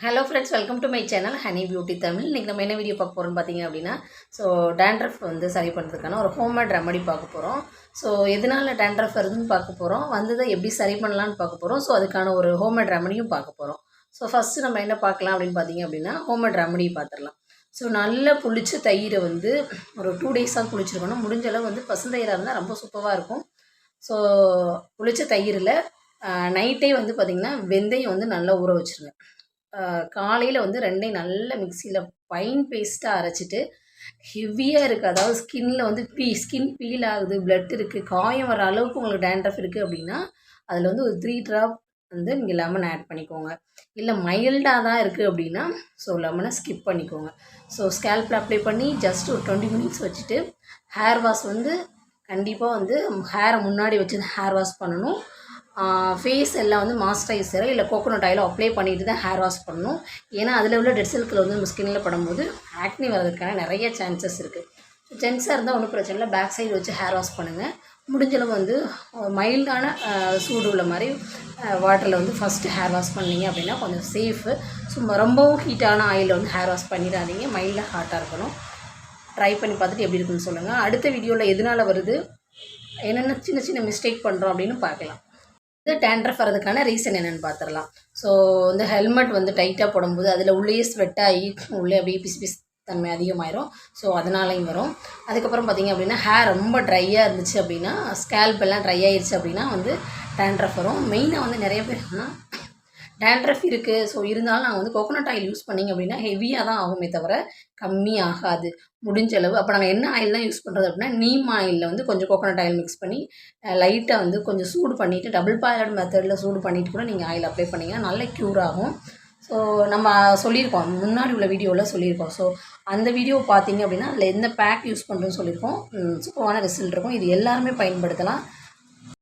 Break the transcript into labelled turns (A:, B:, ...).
A: Hello friends welcome to my channel honey beauty Tamil இன்றைக்கி நம்ம என்ன வீடியோ பார்க்க போகிறோம்னு பார்த்தீங்க அப்படின்னா ஸோ டேண்ட்ரஃப் வந்து சரி பண்ணுறதுக்கான ஒரு ஹோம்மேட் ரெமடி பார்க்க போகிறோம் ஸோ எதனால டேண்ட்ரஃப் வருதுன்னு பார்க்க போகிறோம் வந்ததை எப்படி சரி பண்ணலான்னு பார்க்க போகிறோம் ஸோ அதுக்கான ஒரு ஹோம்மேட் ரெமடியும் பார்க்க போகிறோம் ஸோ ஃபஸ்ட்டு நம்ம என்ன பார்க்கலாம் அப்படின்னு பார்த்தீங்க அப்படின்னா ஹோம்மேட் ரெமடி பார்த்துடலாம். ஸோ நல்லா புளிச்ச தயிரை வந்து ஒரு டூ டேஸாக புளிச்சிருக்கணும். முடிஞ்ச அளவு வந்து பசுந்தயிராக இருந்தால் ரொம்ப சூப்பராக இருக்கும். ஸோ புளிச்ச தயிரில் நைட்டே வந்து பார்த்திங்கன்னா வெந்தயம் வந்து நல்லா ஊற வச்சுருங்க. காலையில் வந்து ரெண்டையும் நல்ல மிக்சியில் ஃபைன் பேஸ்ட்டாக அரைச்சிட்டு ஹெவியாக இருக்குது அதாவது ஸ்கின்னில் வந்து பீ ஸ்கின் பீல் ஆகுது பிளட் இருக்குது காயம் வர அளவுக்கு உங்களுக்கு டேண்ட்ரஃப் இருக்குது அப்படின்னா அதில் வந்து ஒரு த்ரீ ட்ராப் வந்து நீங்கள் லெமன் ஆட் பண்ணிக்கோங்க. இல்லை மைல்டாக தான் இருக்குது அப்படின்னா ஸோ லெமனை ஸ்கிப் பண்ணிக்கோங்க. ஸோ ஸ்கேல்பில் அப்ளை பண்ணி ஜஸ்ட் ஒரு டுவெண்ட்டி மினிட்ஸ் வச்சுட்டு ஹேர் வாஷ் வந்து கண்டிப்பாக வந்து ஹேரை முன்னாடி வச்சு ஹேர் வாஷ் பண்ணணும். ஃபேஸ் எல்லாம் வந்து மாய்ஸ்சரைசரோ இல்லை கோகோனட் ஆயிலோ அப்ளை பண்ணிட்டு தான் ஹேர் வாஷ் பண்ணணும். ஏன்னா அதில் உள்ள டெட் செல்கள் வந்து நம்ம ஸ்கின்னில் படும்போது ஆக்னி வர்றதுக்கான நிறைய சான்சஸ் இருக்குது ஜென்ஸாக இருந்தால் ஒன்றும் பிரச்சனை இல்லை. பேக் சைடு வச்சு ஹேர் வாஷ் பண்ணுங்கள் முடிஞ்சளவு வந்து மைல்டான சூடு உள்ள மாதிரி வாட்டரில் வந்து ஃபஸ்ட்டு ஹேர் வாஷ் பண்ணிங்க அப்படின்னா கொஞ்சம் சேஃபு சும்மா ரொம்பவும் ஹீட்டான ஆயிலில் வந்து ஹேர் வாஷ் பண்ணிடாதீங்க. மைல்டாக ஹாட்டாக இருக்கணும். ட்ரை பண்ணி பார்த்துட்டு எப்படி இருக்குன்னு சொல்லுங்கள் அடுத்த வீடியோவில் எதனால் வருது? என்னென்ன சின்ன சின்ன மிஸ்டேக் பண்ணுறோம் அப்படின்னு பார்க்கலாம். இது டேண்ட்ரஃப் வரதுக்கான ரீசன் என்னென்னு பார்த்துடலாம் ஸோ இந்த ஹெல்மெட் வந்து டைட்டாக போடும்போது அதில் உள்ளேயே ஸ்வெட் ஆகி உள்ளே அப்படியே பிசு பிசு தன்மை அதிகமாயிரும். ஸோ அதனாலையும் வரும். அதுக்கப்புறம் பார்த்திங்க அப்படின்னா ஹேர் ரொம்ப ட்ரையாக இருந்துச்சு அப்படின்னா ஸ்கேல்ப் எல்லாம் ட்ரை ஆயிடுச்சு அப்படின்னா வந்து டேண்ட்ரஃப் வரும். மெயினாக வந்து நிறைய பேர் டேண்ட்ரஃப் இருக்குது ஸோ இருந்தாலும் நாங்கள் வந்து கோகோனட் ஆயில் யூஸ் பண்ணிங்க அப்படின்னா ஹெவியாக தான் ஆகுமே தவிர கம்மி ஆகாது. முடிஞ்ச அளவு. அப்போ நாங்கள் என்ன ஆயில் தான் யூஸ் பண்ணுறது அப்படின்னா நீம் ஆயிலில் வந்து கொஞ்சம் கோகோனட் ஆயில் மிக்ஸ் பண்ணி லைட்டாக வந்து கொஞ்சம் சூடு பண்ணிவிட்டு டபுள் பாயிலட் மெத்தடில் சூடு பண்ணிவிட்டு கூட நீங்கள் ஆயில் அப்ளை பண்ணிங்கன்னா நல்ல க்யூர் ஆகும். ஸோ நம்ம சொல்லியிருக்கோம். முன்னாடி உள்ள வீடியோவில் சொல்லியிருக்கோம். ஸோ அந்த வீடியோ பார்த்தீங்க அப்படின்னா அதில் எந்த பேக் யூஸ் பண்ணுறோன்னு சொல்லியிருக்கோம். சூப்பரான ரிசல்ட் இருக்கும். இது எல்லாருமே பயன்படுத்தலாம்.